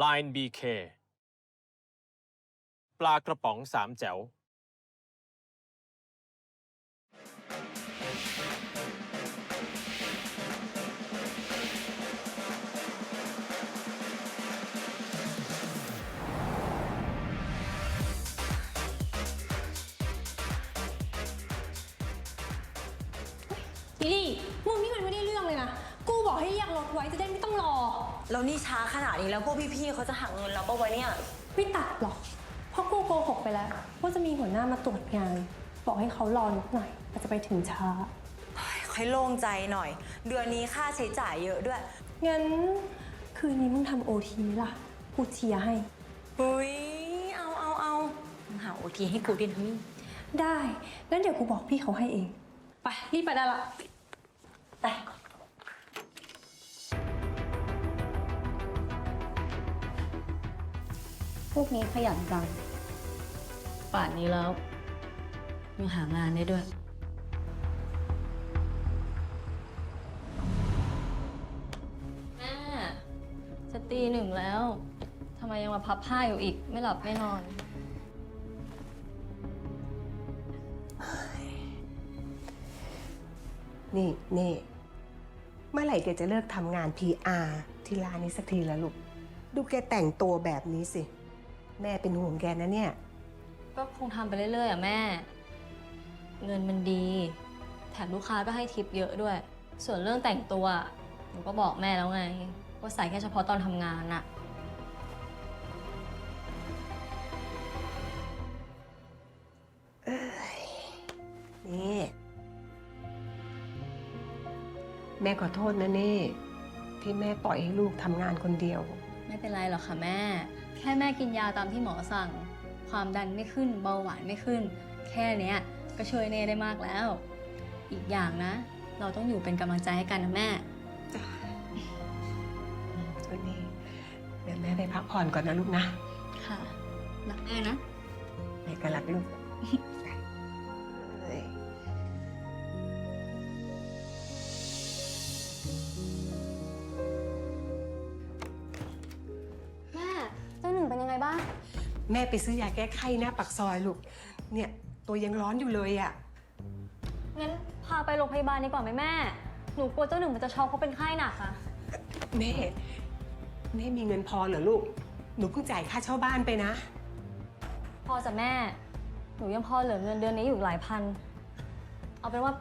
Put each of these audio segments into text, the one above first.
Line BK ปลากระป๋องสามแจ๋วลิลลี่มึงนี่มันไม่ได้เรื่องเลยนะ กูบอกให้เรียกรถไว้จะได้ไม่ต้องรอ แล้วนี่ช้าขนาดนี้แล้วพวกพี่ๆเขาจะหักเงินเราปะวะเนี่ย ไม่ตัดหรอก เพราะกูโกหกไปแล้วว่าจะมีหัวหน้ามาตรวจงาน บอกให้เขารอนิดหน่อยอาจจะไปถึงช้า ค่อยโล่งใจหน่อย เดือนนี้ค่าใช้จ่ายเยอะด้วยงั้น คืนนี้มึงทำโอทีล่ะ กูเชียร์ให้อุ้ยเอาเอาเอามึงหาโอทีให้กูดินะมี่ได้งั้นเดี๋ยวกูบอกพี่เขาให้เอง ไปรีบไปได้ละไป พวกนี้ขยันจังป่านนี้แล้วยังหางานได้ด้วย แม่จะตีหนึ่งแล้ว ทำไมยังมาพับผ้าอยู่อีก ไม่หลับไม่นอน นี่นี่เมื่อไหร่แกจะเลิกทำงาน PR ที่ร้านนี้สักทีแล้วลูก ดูแกแต่งตัวแบบนี้สิ แม่เป็นห่วงแกนะเนี่ย ก็คงทำไปเรื่อยๆอะแม่ เงินมันดี แถมลูกค้าก็ให้ทิปเยอะด้วย ส่วนเรื่องแต่งตัวหนูก็บอกแม่แล้วไง ว่าใส่แค่เฉพาะตอนทำงานอะนี่ แม่ขอโทษนะนี่ ที่แม่ปล่อยให้ลูกทำงานคนเดียว ไม่เป็นไรหรอกค่ะแม่ แค่แม่กินยาตามที่หมอสั่ง ความดันไม่ขึ้น เบาหวานไม่ขึ้น แค่เนี้ยก็ช่วยเน่ได้มากแล้ว อีกอย่างนะ เราต้องอยู่เป็นกำลังใจให้กันนะแม่ตัวนี้เดี๋ยวแม่ไปพักผ่อนก่อนนะลูกนะ ค่ะ รักแม่นะแม่ก็รักลูก แม่ไปซื้อยาแก้ไข้หน้าปักซอยลูก เนี่ยตัวยังร้อนอยู่เลยอะ่ะ งั้นพาไปโรงพยาบาลดีกว่าไหมแม่ หนูกลัวเจ้าหนึ่งมันจะช็อกเพราะเป็นไข้หนักอะแม่ แม่มีเงินพอเหรอลูก หนูเพิ่งจ่ายค่าเช่าบ้านไปนะ พอจะแม่ หนูยังพอเหลือเงินเดือนนี้อยู่หลายพัน เอาเป็นว่า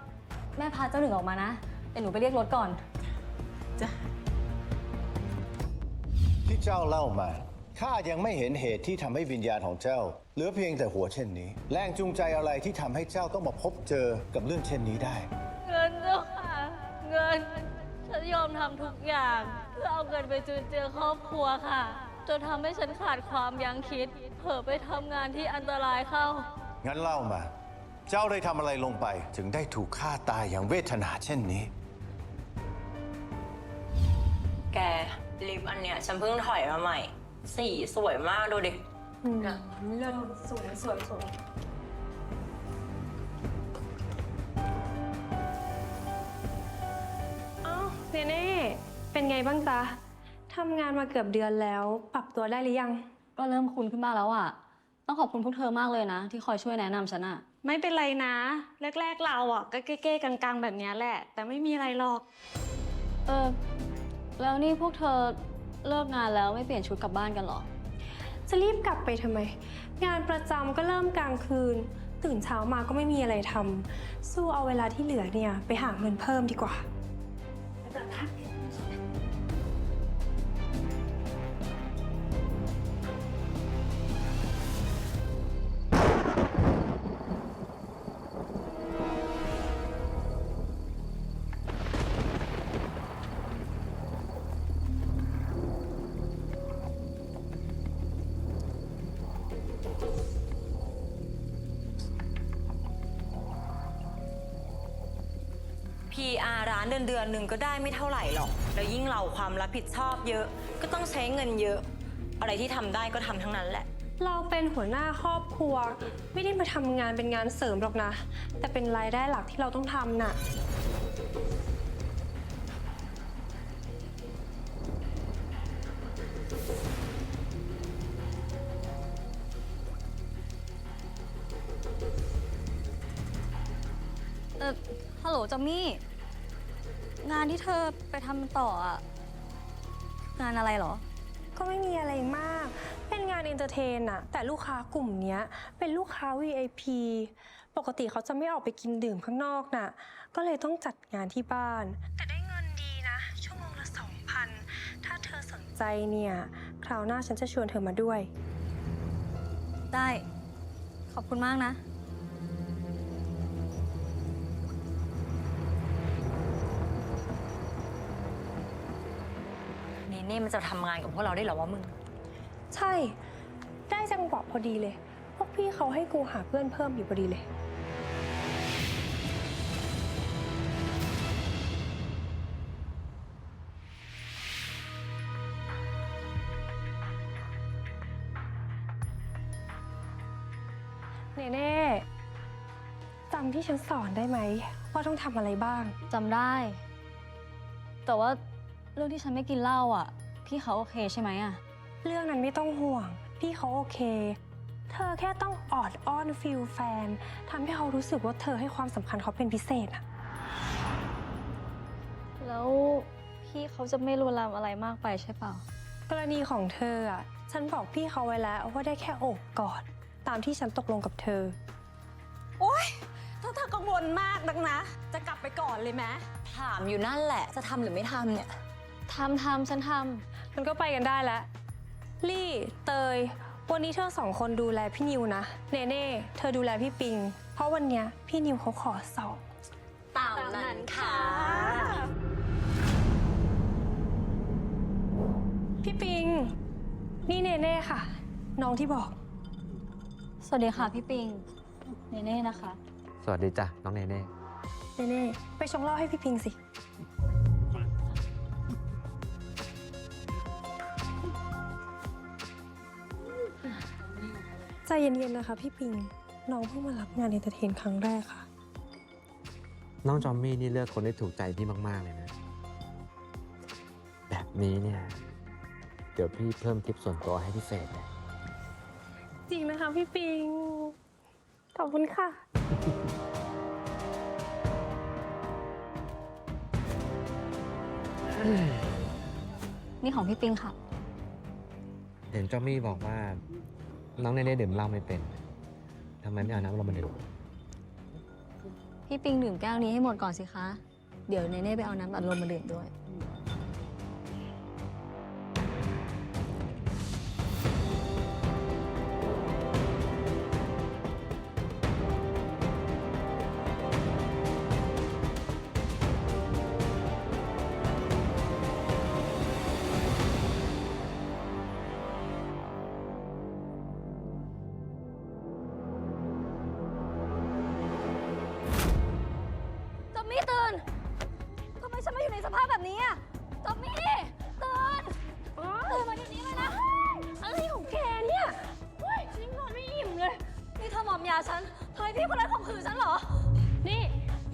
แม่พาเจ้าหนึ่งออกมานะเดี๋ยวหนูไปเรียกรถก่อนจ้ะที่เจ้าเล่ามา ข้ายังไม่เห็นเหตุที่ทำให้วิญญาณของเจ้าเหลือเพียงแต่หัวเช่นนี้ แรงจูงใจอะไรที่ทำให้เจ้าต้องมาพบเจอกับเรื่องเช่นนี้ได้ เงินเจ้าค่ะ เงินฉันยอมทำทุกอย่าง เพื่อเอาเงินไปจุนเจือครอบครัวค่ะ จนทำให้ฉันขาดความยั้งคิด เผลอไปทำงานที่อันตรายเข้า งั้นเล่ามา เจ้าได้ทำอะไรลงไป ถึงได้ถูกฆ่าตายอย่างเวทนาเช่นนี้ แกลิปอันเนี้ยฉันเพิ่งถอยมาใหม่ สีสวยมากดูดิน่ะเลิศสวยสวยสวยอ้าวเนเน่เป็นไงบ้างจ๊ะทำงานมาเกือบเดือนแล้ว ปรับตัวได้หรือยัง ก็เริ่มคุ้นขึ้นมางแล้วอะ ต้องขอบคุณพวกเธอมากเลยนะ ที่คอยช่วยแนะนำฉันอะ ไม่เป็นไรนะ แรก ๆ เราอะก็เก้ๆกังๆ แบบเนี้ยแหละ แต่ไม่มีอะไรหรอก เออ แล้วนี่พวกเธอ เลิกงานแล้วไม่เปลี่ยนชุดกลับบ้านกันเหรอ จะรีบกลับไปทำไม งานประจำก็เริ่มกลางคืน ตื่นเช้ามาก็ไม่มีอะไรทำสู้เอาเวลาที่เหลือเนี่ย ไปหาเงินเพิ่มดีกว่า PR ร้านเดือนเดือนหนึ่งก็ได้ไม่เท่าไหร่หรอก แล้วยิ่งเราความรับผิดชอบเยอะ ก็ต้องใช้เงินเยอะ อะไรที่ทำได้ก็ทำทั้งนั้นแหละ เราเป็นหัวหน้าครอบครัว ไม่ได้มาทำงานเป็นงานเสริมหรอกนะ แต่เป็นรายได้หลักที่เราต้องทำน่ะ ฮัลโหลจอมมี่ งานที่เธอไปทำต่ออะงานอะไรเหรอ ก็ไม่มีอะไรมาก เป็นงานเอนเตอร์เทนอะแต่ลูกค้ากลุ่มเนี้ย เป็นลูกค้า VIP ปกติเขาจะไม่ออกไปกินดื่มข้างนอกน่ะ ก็เลยต้องจัดงานที่บ้าน แต่ได้เงินดีนะ ชั่วโมงละ2,000ถ้าเธอสนใจเนี่ย คราวหน้าฉันจะชวนเธอมาด้วย ได้ ขอบคุณมากนะ นเน่มันจะทำงานกับพวกเราได้เหรอวะมึง ใช่ ได้จังหวะพอดีเลย พวกพี่เขาให้กูหาเพื่อนเพิ่มอยู่พอดีเลย เนเน่จำที่ฉันสอนได้ไหม ว่าต้องทำอะไรบ้าง จำได้ แต่ว่าเรื่องที่ฉันไม่กินเหล้าอะ พี่เขาโอเคใช่ไหมอะเรื่องนั้นไม่ต้องห่วง พี่เขาโอเค เธอแค่ต้องออดอ้อนฟิลแฟนทำให้เขารู้สึกว่าเธอให้ความสำคัญเขาเป็นพิเศษอะแล้วพี่เขาจะไม่รวนลามอะไรมากไปใช่เปล่า กรณีของเธออะฉันบอกพี่เขาไว้แล้วว่าได้แค่โอบกอด ตามที่ฉันตกลงกับเธอถ้าเธอกังวลมากนักนะ จะกลับไปก่อนเลยไหมถามอยู่นั่นแหละ จะทำหรือไม่ทำเนี่ยทำทำฉันท มันก็ไปกันได้แล้วลี่ เตย วันนี้เธอสองคนดูแลพี่นิวนะ เนเน่เธอดูแลพี่ปิง เพราะวันเนี้ยพี่นิวเขาขอสอบ ตามนั้นค่ะ พี่ปิง นี่เนเน่ค่ะ น้องที่บอกำสวัสดีค่ะพี่ปิง เนเน่นะคะ สวัสดีจ้ะน้องเนเน่ เนเน่ไปชงเหล้าให้พี่ปิงสิ ใจเย็นๆนะคะพี่ปิง น้องเพิ่งมารับงานเอนเตอร์เทนครั้งแรกค่ะ น้องจอมมี่นี่เลือกคนที่ถูกใจพี่มาก ๆ เลยนะ แบบนี้เนี่ย เดี๋ยวพี่เพิ่มทิปส่วนตัวให้พิเศษเลยจริงนะคะพี่ปิง ขอบคุณค่ะ นี่ของพี่ปิงค่ะ เห็นจอมมี่บอกว่า น้องเนเน่ดื่มเหล้าไม่เป็นทำไมไม่เอาน้ำลงมาดื่มพี่ปิงดื่มแก้วนี้ให้หมดก่อนสิคะ เดี๋ยวเนเน่ไปเอาน้ำอัดลมมาดื่มด้วย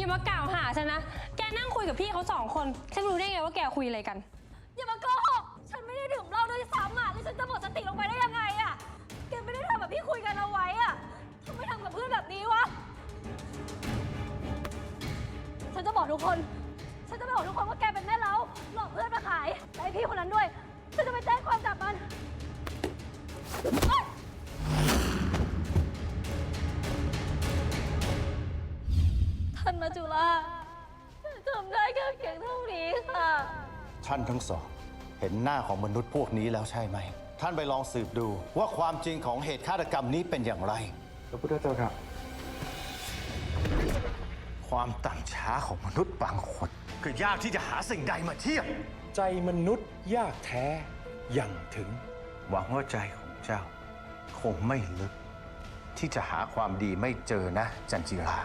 ามากล่าวหาฉันนะ แกนั่งคุยกับพี่เขาสองคน ฉันรู้ได้ไงว่าแกคุยอะไรกัน อย่ามาโกหกฉันไม่ได้ดื่มเหล้าด้วยซ้ำอะแล้วฉันจะหมดสติลงไปได้ยังไงอะ แกไม่ได้ทำแบบที่คุยกันเอาไว้อะทำไมทำกับเพื่อนแบบนี้วะ ฉันจะบอกทุกคน ท่านมาจุฬาทำได้แค่เพียงเท่านี้ค่ะ ท่านทั้งสอง เห็นหน้าของมนุษย์พวกนี้แล้วใช่ไหม ท่านไปลองสืบดูว่าความจริงของเหตุฆาตกรรมนี้เป็นอย่างไร พระพุทธเจ้าครับ ความต่ำช้าของมนุษย์บางคนคือยากที่จะหาสิ่งใดมาเทียบ ใจมนุษย์ยากแท้อย่างถึง หวังว่าใจของเจ้า คงไม่ลึก ที่จะหาความดีไม่เจอนะ จันจิรา